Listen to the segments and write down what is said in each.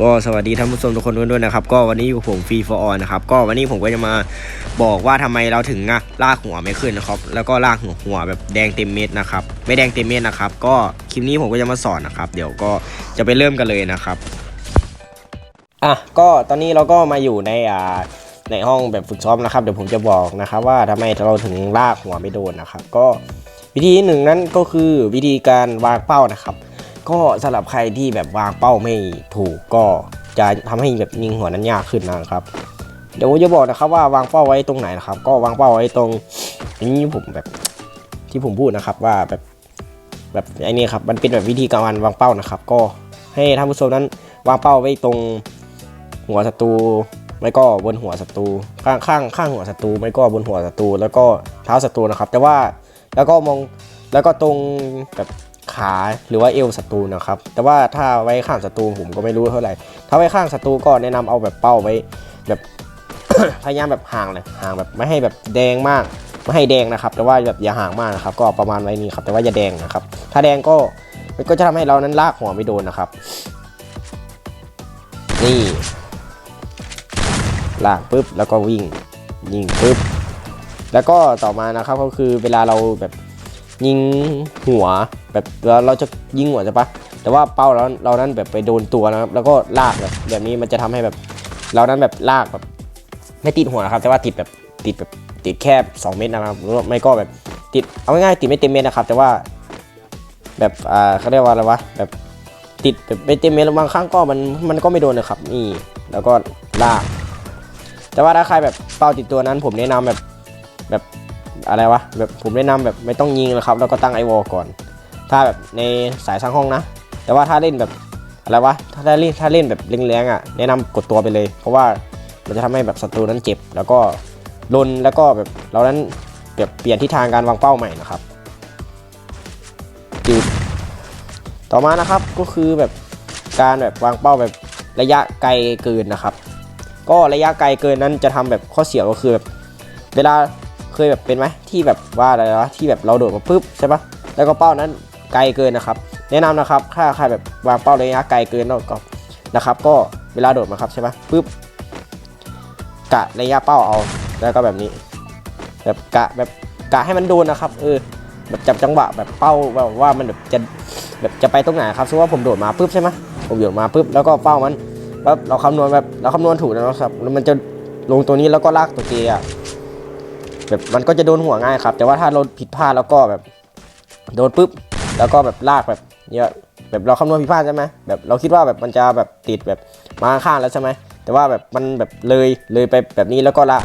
ก็สวัสดีท่านผู้ชมทุกคนด้วยนะครับ ก็วันนี้อยู่ผมฟรีฟอร์นะครับ ก็วันนี้ผมก็จะมาบอกว่าทำไมเราถึงอะลากหัวไม่ขึ้นนะครับ แล้วก็ลากหัวหัวแบบแดงเต็มเม็ดนะครับ ไม่แดงเต็มเม็ดนะครับ ก็คลิปนี้ผมก็จะมาสอนนะครับ เดี๋ยวก็จะไปเริ่มกันเลยนะครับ อะ ก็ตอนนี้เราก็มาอยู่ในอ่าในห้องแบบฝึกซ้อมนะครับ เดี๋ยวผมจะบอกนะครับ ว่าทำไมเราถึงลากหัวไม่โดนนะครับ ก็วิธีหนึ่งนั้นก็คือวิธีการวางเป้านะครับ ก็สำหรับใครที่แบบวางเป้าไม่ถูกก็จะทำให้แบบยิงหัวนั้นยากขึ้นนะครับ เดี๋ยวจะบอกนะครับว่าวางเป้าไว้ตรงไหนนะครับ ก็วางเป้าไว้ตรงนี้ผมแบบที่ผมพูดนะครับว่าแบบแบบไอ้นี่ครับมันเป็นแบบวิธีการวางเป้านะครับ ก็ให้ท่านผู้ชมนั้นวางเป้าไว้ตรงหัวศัตรูไม่ก็บนหัวศัตรูข้างข้างข้างหัวศัตรูไม่ก็บนหัวศัตรูแล้วก็เท้าศัตรูนะครับ แต่ว่าแล้วก็มองแล้วก็ตรงแบบ ขาหรือว่าเอวศัตรูนะครับ แต่ว่าถ้าไว้ข้างศัตรูผมก็ไม่รู้เท่าไหร่ ถ้าไว้ข้างศัตรูก็แนะนำเอาแบบเป้าไว้แบบพยายามแบบห่างเลยห่างแบบไม่ให้แบบแดงมากไม่ให้แดงนะครับ แต่ว่าแบบอย่าห่างมากนะครับ ก็ประมาณไว้นี้ครับ แต่ว่าอย่าแดงนะครับ ถ้าแดงก็มันก็จะทำให้เรานั้นลากหัวไม่โดนนะครับ นี่ลากปุ๊บแล้วก็วิ่งยิงปุ๊บแล้วก็ต่อมานะครับก็คือเวลาเราแบบยิงหัว แบบเราเราจะยิงหัวใช่ปะแต่ว่าเป้าเราเรานั้นแบบไปโดนตัวนะครับ แล้วก็ลากแบบแบบนี้มันจะทำให้แบบ เรานั้นแบบลากแบบ ไม่ติดหัวนะครับ แต่ว่าติดแบบติดแบบติดแค่ 2 เมตรนะครับหรือว่าไม่ก็แบบติดเอาง่ายๆติดไม่เต็มเม็ดนะครับ แต่ว่า แบบอ่าเขาเรียกว่าอะไรวะแบบติดแบบไม่เต็มเม็ดแล้วบางครั้งก็มันมันก็ไม่โดนนะครับนี่แล้วก็ลาก แต่ว่าถ้าใครแบบเป้าติดตัวนั้น ผมแนะนำแบบแบบอะไรวะแบบผมแนะนำแบบไม่ต้องยิงนะครับ แล้วก็ตั้งไอวอลก่อน ถ้าแบบในสายสร้างห้องนะ แต่ว่าถ้าเล่นแบบอะไรวะถ้าเล่นถ้าเล่นแบบแรงๆอะแนะนำกดตัวไปเลย เพราะว่ามันจะทำให้แบบศัตรูนั้นเจ็บ แล้วก็ลนแล้วก็แบบเรานั้นแบบเปลี่ยนทิศทางการวางเป้าใหม่นะครับจุดต่อมานะครับก็คือแบบการแบบวางเป้าแบบระยะไกลเกินนะครับ ก็ระยะไกลเกินนั้นจะทำแบบข้อเสียก็คือแบบเวลาเคยแบบเป็นไหมที่แบบว่าอะไรวะที่แบบเราโดดมาปุ๊บใช่ปะแล้วก็เป้านั้น ไกลเกินนะครับ แนะนำนะครับถ้าใครแบบวางเป้าระยะไกลเกินแล้วก็นะครับ ก็เวลาโดดมาครับใช่ปะปุ๊บกะระยะเป้าเอาแล้วก็แบบนี้ แบบกะแบบกะให้มันโดนนะครับเออแบบจับจังหวะแบบเป้าแบบว่ามันแบบจะแบบจะไปตรงไหนครับสมมติว่าผมโดดมาปุ๊บใช่ไหมผมโดดมาปุ๊บแล้วก็เป้ามันปั๊บเราคำนวณแบบเราคำนวณถูกแล้วนะครับมันจะลงตัวนี้แล้วก็ลากตัวเจอะแบบมันก็จะโดนหัวง่ายครับ แต่ว่าถ้าเราผิดพลาดแล้วก็แบบโดนปุ๊บ แล้วก็แบบลากแบบเยอะแบบเราคำนวณผิดพลาดใช่ไหมแบบเราคิดว่าแบบมันจะแบบติดแบบมาข้างแล้วใช่ไหมแต่ว่าแบบมันแบบเลยเลยไปแบบนี้แล้วก็ละ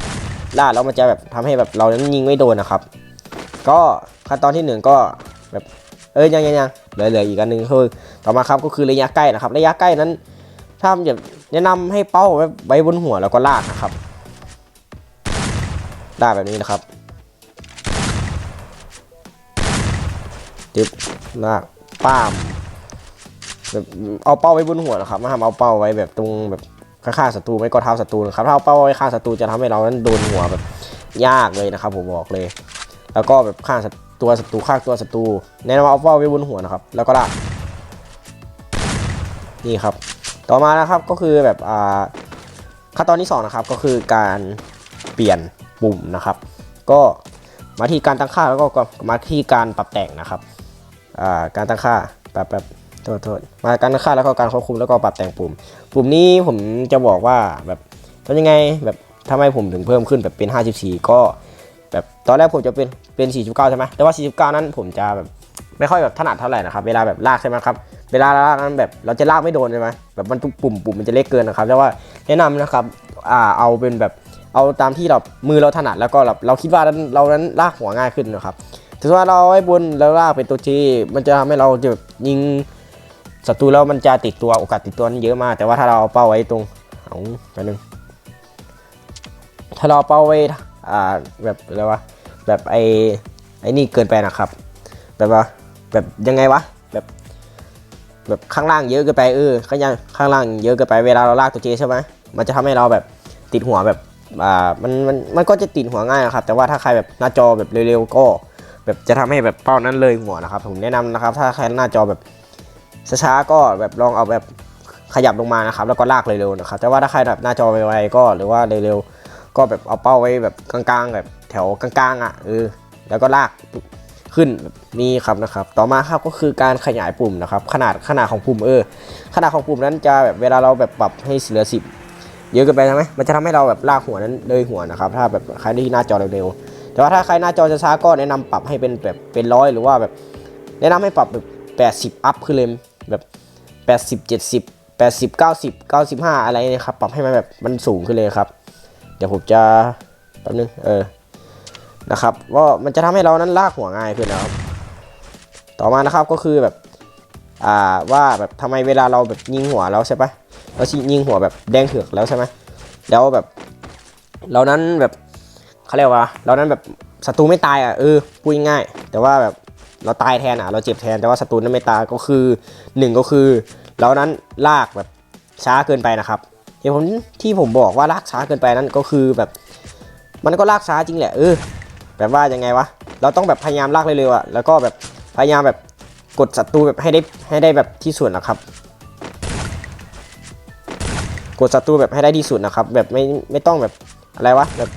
ล่าแล้วมันจะแบบทำให้แบบเรานั้นยิงไม่โดนนะครับ ก็ขั้นตอนที่หนึ่งก็แบบเอ้ยยังยังยังเหลือเหลืออีกอันหนึ่งคือต่อมาครับก็คือระยะใกล้นะครับ ระยะใกล้นั้น ถ้าแบบแนะนำให้เป้าไว้ไว้บนหัวแล้วก็ลากนะครับลากแบบนี้นะครับ จึ๊บลากป้ามแบบเอาเป้าไว้บนหัวนะครับไม่ทำเอาเป้าไว้แบบตรงแบบข้าศัตรูไม่ก็เท้าศัตรูนะครับถ้าเอาเป้าไว้ข้าศัตรูจะทำให้เรานั้นโดนหัวแบบยากเลยนะครับ ผมบอกเลย แล้วก็แบบข้าศัตรูตัวศัตรูข้าตัวศัตรูแนะนำเอาเป้าไว้บนหัวนะครับ แล้วก็ลากนี่ครับ ต่อมานะครับก็คือแบบอ่าขั้นตอนที่สองนะครับก็คือการเปลี่ยนปุ่มนะครับ ก็มาที่การตั้งค่าแล้วก็มาที่การปรับแต่งนะครับ การตั้งค่าแบบแบบโทษโทษมาการตั้งค่าแล้วก็การควบคุมแล้วก็ปรับแต่งปุ่ม ปุ่มนี้ผมจะบอกว่าแบบทำยังไงแบบทำไมผมถึงเพิ่มขึ้นแบบเป็น 54 ก็แบบตอนแรกผมจะเป็นเป็น 49 ใช่ไหมแต่ว่า 49 นั้นผมจะแบบไม่ค่อยแบบถนัดเท่าไหร่นะครับ เวลาแบบลากใช่ไหมครับ เวลาลากนั้นแบบเราจะลากไม่โดนใช่ไหมแบบมันปุ่มปุ่มมันจะเล็กเกินนะครับแต่ว่าแนะนำนะครับอ่าเอาเป็นแบบเอาตามที่เรา มือเราถนัดแล้วก็เราเราคิดว่าเรานั้นลากหัวง่ายขึ้นนะครับ ถือว่าเราไว้บนแล้วลากเป็นตัวจีมันจะทำให้เราจะยิงศัตรูแล้วมันจะติดตัวโอกาสติดตัวนี่เยอะมาก แต่ว่าถ้าเราเอาเป้าไว้ตรงเอาไปหนึ่งถ้าเราเอาเป้าไว้อ่าแบบอะไรวะแบบไอ้ไอ้นี่เกินไปนะครับ แบบว่าแบบยังไงวะแบบแบบข้างล่างเยอะเกินไปเออข้างยังข้างล่างเยอะเกินไปเวลาเราลากตัวเจใช่ไหมมันจะทำให้เราแบบติดหัวแบบอ่ามันมันมันก็จะติดหัวง่ายนะครับ แต่ว่าถ้าใครแบบหน้าจอแบบเร็วๆก็ แบบจะทำให้แบบเป้านั้นเลยหัวนะครับ ผมแนะนำนะครับ ถ้าใครหน้าจอแบบช้าๆก็แบบลองเอาแบบขยับลงมานะครับ แล้วก็ลากเร็วๆนะครับ แต่ว่าถ้าใครแบบหน้าจอไวๆก็หรือว่าเร็วๆก็แบบเอาเป้าไว้แบบกลางๆแบบแถวกลางๆอะเออแล้วก็ลากขึ้นนี้ครับนะครับ ต่อมาครับก็คือการขยายปุ่มนะครับ ขนาดขนาดของปุ่มเออ ขนาดของปุ่มนั้นจะแบบเวลาเราแบบปรับให้เหลือสิบเยอะเกินไปใช่ไหมมันจะทำให้เราแบบลากหัวนั้นเลยหัวนะครับ ถ้าแบบใครที่หน้าจอเร็วๆ แต่ว่าถ้าใครหน้าจอจะช้าก็แนะนำปรับให้เป็นแบบเป็นร้อยหรือว่าแบบแนะนำให้ปรับแบบ 80 อัพขึ้นเลยแบบ 80 70 80 90 95 อะไรเนี่ยครับ ปรับให้มันแบบมันสูงขึ้นเลยครับ เดี๋ยวผมจะแป๊บนึงเออนะครับว่ามันจะทำให้เรานั้นลากหัวง่ายขึ้นนะครับ ต่อมานะครับก็คือแบบอ่าว่าแบบทำไมเวลาเราแบบยิงหัวแล้วใช่ปะเรายิงหัวแบบแดงเถือกแล้วใช่ไหมแล้วแบบเรานั้นแบบ เขาเรียกว่าเรานั้นแบบศัตรูไม่ตายอะเออพูดง่ายแต่ว่าแบบเราตายแทนอะเราเจ็บแทนแต่ว่าศัตรูนั้นไม่ตายก็คือหนึ่งก็คือเรานั้นลากแบบช้าเกินไปนะครับเหตุผลที่ผมบอกว่าลากช้าเกินไปนั้นก็คือแบบ มันก็ลากช้าจริงแหละเออแบบว่ายังไงวะเราต้องแบบพยายามลากเร็วๆอะแล้วก็แบบพยายามแบบกดศัตรูแบบให้ได้ให้ได้แบบที่สุดนะครับ กดศัตรูแบบให้ได้ที่สุดนะครับ แบบไม่ไม่ต้องแบบอะไรวะแบบ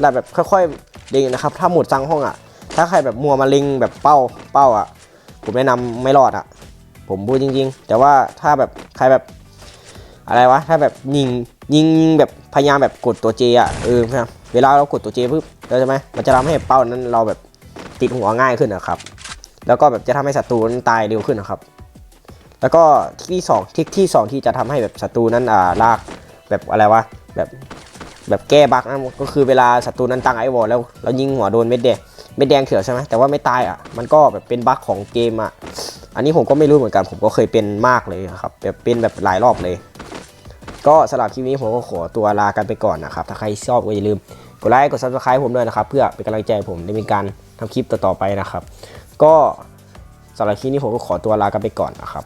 แบบแบบค่อยๆเล็งนะครับ ถ้าหมดซังห้องอะ ถ้าใครแบบมัวมาเล็งแบบเป้าเป้าอะ ผมแนะนำไม่รอดอะ ผมพูดจริง ๆ แต่ว่าถ้าแบบใครแบบอะไรวะ ถ้าแบบยิงยิงยิงแบบพยายามแบบกดตัวเจอะเออครับเวลาเรากดตัวเจปุ๊บเราใช่ไหมมันจะทำให้เป้านั้นเราแบบติดหัวง่ายขึ้นนะครับ แล้วก็แบบจะทำให้ศัตรูนั้นตายเร็วขึ้นนะครับ แล้วก็ที่สองทริคที่สองที่จะทำให้แบบศัตรูนั้นอ่าลากแบบอะไรวะแบบ แบบแก้บั๊กนั่นก็คือเวลาศัตรูนั้นตั้งไอวอลแล้วเรายิงหัวโดนเม็ดแดงเม็ดแดงเขียวใช่ไหมแต่ว่าไม่ตายอะมันก็แบบเป็นบั๊กของเกมอะอันนี้ผมก็ไม่รู้เหมือนกันผมก็เคยเป็นมากเลยครับแบบเป็นแบบหลายรอบเลย ก็สำหรับคลิปนี้ผมก็ขอตัวลากันไปก่อนนะครับถ้าใครชอบก็อย่าลืมกดไลค์กด subscribe ผมด้วยนะครับเพื่อเป็นกำลังใจผมในการทำคลิปต่อๆไปนะครับ ก็สำหรับคลิปนี้ผมก็ขอตัวลากันไปก่อนนะครับ